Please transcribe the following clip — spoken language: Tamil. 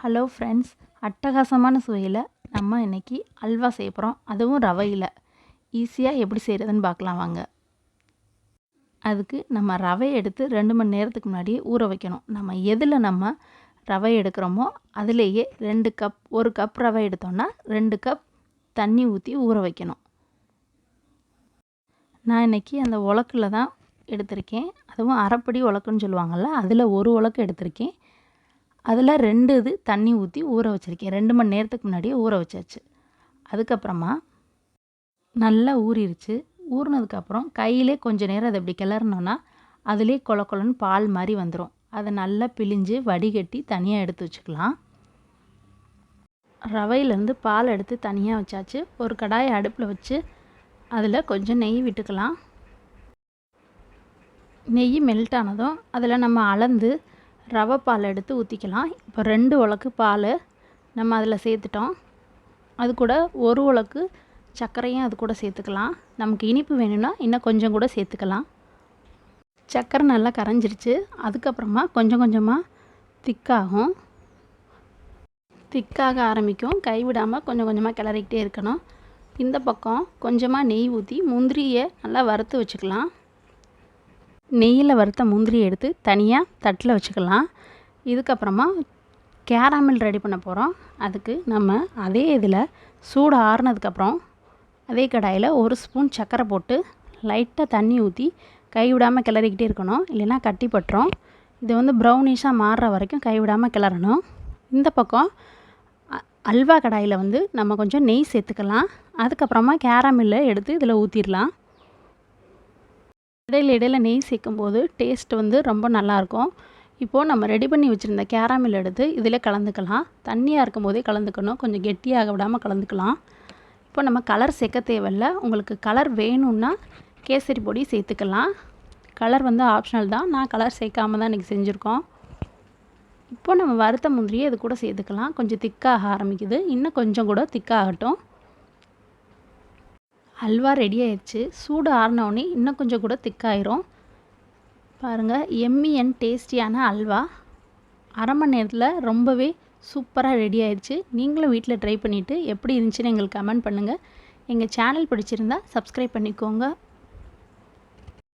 ஹலோ ஃப்ரெண்ட்ஸ் அட்டகாசமான சுவையில் நம்ம இன்றைக்கி அல்வா செய்ய போகிறோம் அதுவும் ரவையில். ஈஸியாக எப்படி செய்கிறதுன்னு பார்க்கலாம் வாங்க. அதுக்கு நம்ம ரவை எடுத்து ரெண்டு மணி நேரத்துக்கு முன்னாடியே ஊற வைக்கணும். நம்ம எதில் நம்ம ரவை எடுக்கிறோமோ அதுலேயே ரெண்டு கப் ஒரு கப் ரவை எடுத்தோன்னா ரெண்டு கப் தண்ணி ஊற்றி ஊற வைக்கணும். நான் இன்றைக்கி அந்த உலக்கில் தான் எடுத்திருக்கேன். அதுவும் அரைப்படி உலக்குன்னு சொல்லுவாங்கள்ல அதில் ஒரு உலக்கு எடுத்திருக்கேன். அதில் ரெண்டு இது தண்ணி ஊற்றி ஊற வச்சுருக்கேன். ரெண்டு மணி நேரத்துக்கு முன்னாடியே ஊற வச்சாச்சு. அதுக்கப்புறமா நல்லா ஊறிடுச்சு ஊறினதுக்கப்புறம் கையிலே கொஞ்சம் நேரம் அதை இப்படி கிளறினோன்னா அதிலே கொல கொலன்னு பால் மாதிரி வந்துடும் அதை நல்லா பிழிஞ்சு வடிகட்டி தனியாக எடுத்து வச்சுக்கலாம். ரவையிலேருந்து பால் எடுத்து தனியாக வச்சாச்சு. ஒரு கடாயை அடுப்பில் வச்சு அதில் கொஞ்சம் நெய் விட்டுக்கலாம். நெய் மெல்ட் ஆனதும் அதில் நம்ம அளந்து ரவை பால் எடுத்து ஊற்றிக்கலாம் இப்போ ரெண்டு உலக்கு பால் நம்ம அதில் சேர்த்துட்டோம். அது கூட ஒரு உலக்கு சர்க்கரையும் அது கூட சேர்த்துக்கலாம். நமக்கு இனிப்பு வேணும்னா இன்னும் கொஞ்சம் கூட சேர்த்துக்கலாம். சர்க்கரை நல்லா கரைஞ்சிருச்சு. அதுக்கப்புறமா கொஞ்சம் கொஞ்சமாக திக்காகும். திக்காக ஆரம்பிக்கும். கைவிடாமல் கொஞ்சம் கொஞ்சமாக கிளறிக்கிட்டே இருக்கணும். இந்த பக்கம் கொஞ்சமாக நெய் ஊற்றி முந்திரியை நல்லா வறுத்து வச்சுக்கலாம். நெய்யில் வறுத்த முந்திரி எடுத்து தனியாக தட்டில் வச்சுக்கலாம். இதுக்கப்புறமா கேரமில் ரெடி பண்ண போகிறோம் அதுக்கு நம்ம அதே இதில் சூடு ஆறுனதுக்கப்புறம் அதே கடாயில் ஒரு ஸ்பூன் சர்க்கரை போட்டு லைட்டாக தண்ணி ஊற்றி கைவிடாமல் கிளறிக்கிட்டே இருக்கணும். இல்லைன்னா கட்டி பட்டுரும். இது வந்து ப்ரௌனிஷாக மாறுற வரைக்கும் கைவிடாமல் கிளறணும். இந்த பக்கம் அல்வா கடாயில் வந்து நம்ம கொஞ்சம் நெய் சேர்த்துக்கலாம். அதுக்கப்புறமா கேரமில்லை எடுத்து இதில் ஊற்றிடலாம் இடையில இடையில நெய் சேர்க்கும் போது டேஸ்ட் வந்து ரொம்ப நல்லாயிருக்கும். இப்போது நம்ம ரெடி பண்ணி வச்சுருந்த கேராமில் எடுத்து இதில் கலந்துக்கலாம். தண்ணியாக இருக்கும் போதே கலந்துக்கணும். கொஞ்சம் கெட்டியாக விடாமல் கலந்துக்கலாம். இப்போ நம்ம கலர் சேர்க்க தேவையில்ல. உங்களுக்கு கலர் வேணும்னா கேசரி பொடி சேர்த்துக்கலாம். கலர் வந்து ஆப்ஷனல் தான். நான் கலர் சேர்க்காம தான் இன்றைக்கி செஞ்சுருக்கோம். இப்போ நம்ம வறுத்த முந்திரியை இது கூட சேர்த்துக்கலாம். கொஞ்சம் திக்காக ஆரம்பிக்குது. இன்னும் கொஞ்சம் கூட திக்காகட்டும் அல்வா ரெடி ஆயிடுச்சு. சூடு ஆறினோடனே இன்னும் கொஞ்சம் கூட திக்காயிரும் பாருங்கள் எம்மி அண்ட் டேஸ்டியான அல்வா. அரை மணி நேரத்தில் ரொம்பவே சூப்பராக ரெடி ஆயிடுச்சு. நீங்களும் வீட்டில் ட்ரை பண்ணிவிட்டு எப்படி இருந்துச்சுன்னு எங்களுக்கு கமெண்ட் பண்ணுங்கள் எங்கள் சேனல் பிடிச்சிருந்தா சப்ஸ்கிரைப் பண்ணிக்கோங்க.